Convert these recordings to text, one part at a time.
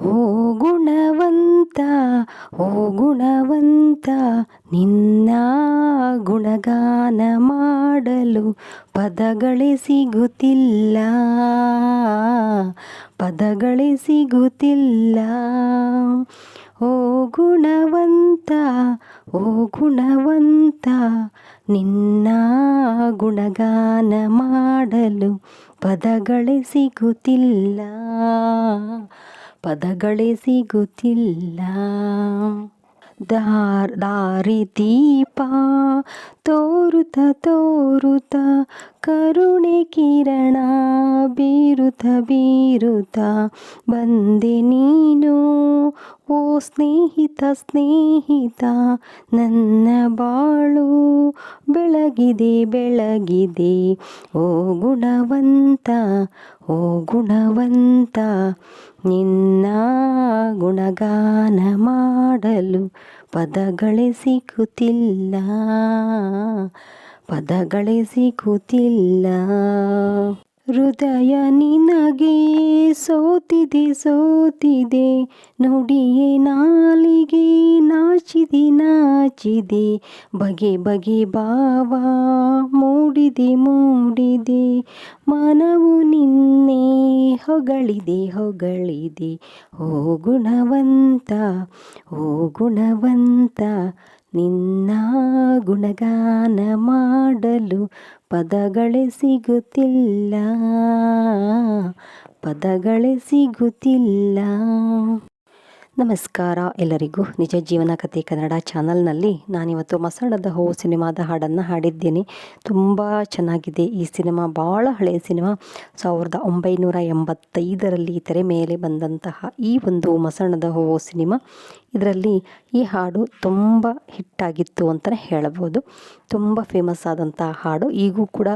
ಓ ಗುಣವಂತ ಓ ಗುಣವಂತ, ನಿನ್ನ ಗುಣಗಾನ ಮಾಡಲು ಪದಗಳೇ ಸಿಗುತ್ತಿಲ್ಲ. ಪದಗಳೇ ಸಿಗುತ್ತಿಲ್ಲ. ಓ ಗುಣವಂತ ಓ ಗುಣವಂತ, ನಿನ್ನ ಗುಣಗಾನ ಮಾಡಲು ಪದಗಳೇ ಸಿಗುತ್ತಿಲ್ಲ. ಪದಗಳೇ ಸಿಗುತ್ತಿಲ್ಲ. ದಾರ್, ದಾರಿ, ದೀಪ ತೋರುತ ತೋರುತ ಕರುಣೆ, ಕಿರಣ ಬೀರುತ ಬೀರುತ ಬಂದೆ ನೀನು, ಓ ಸ್ನೇಹಿತ ಸ್ನೇಹಿತ, ನನ್ನ ಬಾಳು. ಬೆಳಗಿದೆ ಬೆಳಗಿದೆ. ಓ ಗುಣವಂತ ಓ ಗುಣವಂತ, ನಿನ್ನ ಗುಣಗಾನ ಮಾಡಲು ಪದಗಳೇ ಸಿಕ್ಕುತ್ತಿಲ್ಲ. ಪದಗಳೇ ಸಿಕ್ಕುತ್ತಿಲ್ಲ. ಹೃದಯ ನಿನಗೆ ಸೋತಿದೆ ಸೋತಿದೆ. ನುಡಿಯೇ ನಾಲಿಗೆ ನಾಚಿದೆ ನಾಚಿದೆ, ಬಗೆ ಬಗೆ ಭಾವ ಮೂಡಿದೆ ಮೂಡಿದೆ. ಮನವು ನಿನ್ನೆ ಹೊಗಳಿದೆ ಹೊಗಳಿದೆ. ಓ ಗುಣವಂತ ಓ ಗುಣವಂತ, ನಿನ್ನ ಗುಣಗಾನ ಮಾಡಲು ಪದಗಳೇ ಸಿಗುತ್ತಿಲ್ಲ ಪದಗಳೇ ಸಿಗುತ್ತಿಲ್ಲ. ನಮಸ್ಕಾರ ಎಲ್ಲರಿಗೂ. ನಿಜ ಜೀವನ ಕಥೆ ಕನ್ನಡ ಚಾನಲ್ನಲ್ಲಿ ನಾನಿವತ್ತು ಮಸಣದ ಹೋ ಸಿನಿಮಾದ ಹಾಡನ್ನು ಹಾಡಿದ್ದೇನೆ. ತುಂಬ ಚೆನ್ನಾಗಿದೆ. ಈ ಸಿನಿಮಾ ಭಾಳ ಹಳೆಯ ಸಿನಿಮಾ. ಸಾವಿರದ ಒಂಬೈನೂರ ಎಂಬತ್ತೈದರಲ್ಲಿ ತೆರೆ ಮೇಲೆ ಬಂದಂತಹ ಈ ಒಂದು ಮಸಣದ ಹೋ ಸಿನಿಮಾ. ಇದರಲ್ಲಿ ಈ ಹಾಡು ತುಂಬ ಹಿಟ್ಟಾಗಿತ್ತು ಅಂತಲೇ ಹೇಳಬಹುದು. ತುಂಬ ಫೇಮಸ್ ಆದಂಥ ಹಾಡು. ಈಗೂ ಕೂಡ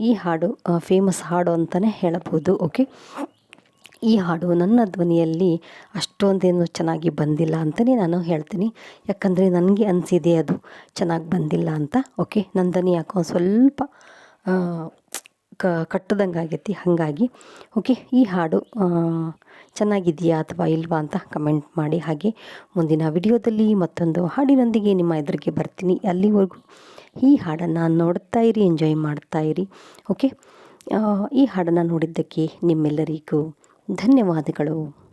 ಈ ಹಾಡು ಫೇಮಸ್ ಹಾಡು ಅಂತಲೇ ಹೇಳಬಹುದು. ಓಕೆ? ಈ ಹಾಡು ನನ್ನ ಧ್ವನಿಯಲ್ಲಿ ಅಷ್ಟೊಂದೇನು ಚೆನ್ನಾಗಿ ಬಂದಿಲ್ಲ ಅಂತಲೇ ನಾನು ಹೇಳ್ತೀನಿ. ಯಾಕಂದರೆ ನನಗೆ ಅನಿಸಿದೆ ಅದು ಚೆನ್ನಾಗಿ ಬಂದಿಲ್ಲ ಅಂತ. ಓಕೆ ನನ್ನ ಧ್ವನಿ ಯಾಕೋ ಸ್ವಲ್ಪ ಕ ಕಟ್ಟದಂಗೆ ಆಗೈತಿ ಹಾಗಾಗಿ. ಓಕೆ ಈ ಹಾಡು ಚೆನ್ನಾಗಿದೆಯಾ ಅಥವಾ ಇಲ್ವಾ ಅಂತ ಕಮೆಂಟ್ ಮಾಡಿ. ಹಾಗೆ ಮುಂದಿನ ವಿಡಿಯೋದಲ್ಲಿ ಮತ್ತೊಂದು ಹಾಡಿನೊಂದಿಗೆ ನಿಮ್ಮ ಎದುರಿಗೆ ಬರ್ತೀನಿ. ಅಲ್ಲಿವರೆಗೂ ಈ ಹಾಡನ್ನು ನೋಡ್ತಾ ಇರಿ ಎಂಜಾಯ್ ಮಾಡ್ತಾ ಇರಿ. ಓಕೆ ಈ ಹಾಡನ್ನು ನೋಡಿದ್ದಕ್ಕೆ ನಿಮ್ಮೆಲ್ಲರಿಗೂ ಧನ್ಯವಾದಗಳು.